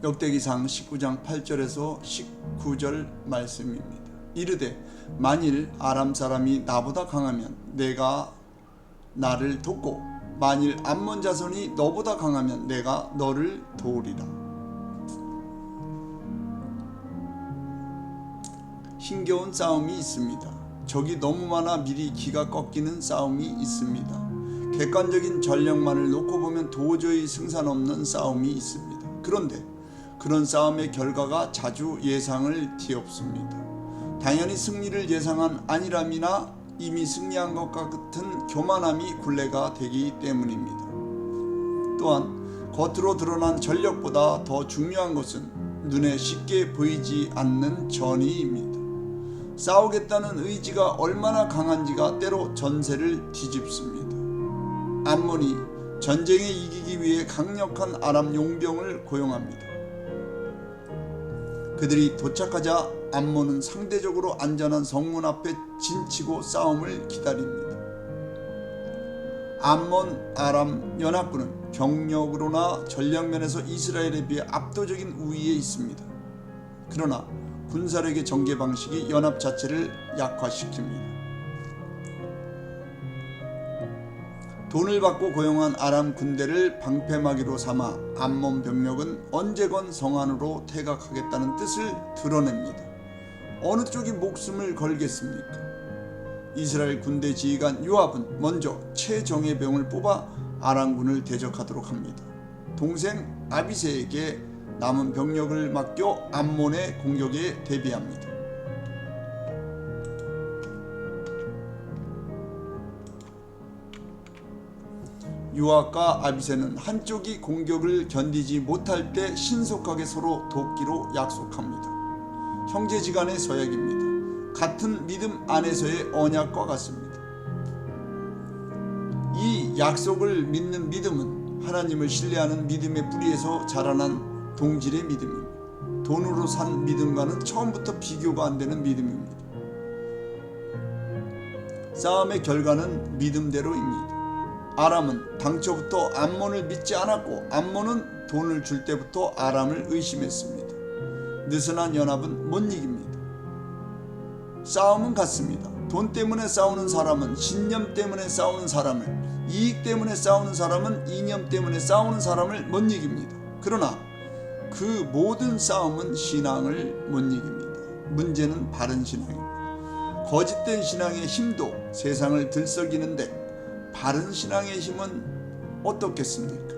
역대기상 19장 8절에서 19절 말씀입니다. 이르되 만일 아람 사람이 나보다 강하면 내가 나를 돕고 만일 암몬 자손이 너보다 강하면 내가 너를 도우리라. 힘겨운 싸움이 있습니다. 적이 너무 많아 미리 기가 꺾이는 싸움이 있습니다. 객관적인 전력만을 놓고 보면 도저히 승산 없는 싸움이 있습니다. 그런데 그런 싸움의 결과가 자주 예상을 뒤엎습니다. 당연히 승리를 예상한 안일함이나 이미 승리한 것 같은 교만함이 굴레가 되기 때문입니다. 또한 겉으로 드러난 전력보다 더 중요한 것은 눈에 쉽게 보이지 않는 전의입니다. 싸우겠다는 의지가 얼마나 강한지가 때로 전세를 뒤집습니다. 암몬이 전쟁에 이기기 위해 강력한 아람 용병을 고용합니다. 그들이 도착하자 암몬은 상대적으로 안전한 성문 앞에 진치고 싸움을 기다립니다. 암몬 아람 연합군은 병력으로나 전략면에서 이스라엘에 비해 압도적인 우위에 있습니다. 그러나 군사력의 전개 방식이 연합 자체를 약화시킵니다. 돈을 받고 고용한 아람 군대를 방패막이로 삼아 암몬 병력은 언제건 성안으로 퇴각하겠다는 뜻을 드러냅니다. 어느 쪽이 목숨을 걸겠습니까? 이스라엘 군대 지휘관 요압은 먼저 최정예 병을 뽑아 아람군을 대적하도록 합니다. 동생 아비세에게 남은 병력을 맡겨 암몬의 공격에 대비합니다. 요압과 아비세는 한쪽이 공격을 견디지 못할 때 신속하게 서로 돕기로 약속합니다. 형제지간의 서약입니다. 같은 믿음 안에서의 언약과 같습니다. 이 약속을 믿는 믿음은 하나님을 신뢰하는 믿음의 뿌리에서 자라난 동질의 믿음입니다. 돈으로 산 믿음과는 처음부터 비교가 안 되는 믿음입니다. 싸움의 결과는 믿음대로입니다. 아람은 당초부터 암몬을 믿지 않았고 암몬은 돈을 줄 때부터 아람을 의심했습니다. 느슨한 연합은 못 이깁니다. 싸움은 같습니다. 돈 때문에 싸우는 사람은 신념 때문에 싸우는 사람을 이익 때문에 싸우는 사람은 이념 때문에 싸우는 사람을 못 이깁니다. 그러나 그 모든 싸움은 신앙을 못 이깁니다. 문제는 바른 신앙입니다. 거짓된 신앙의 힘도 세상을 들썩이는데 바른 신앙의 힘은 어떻겠습니까?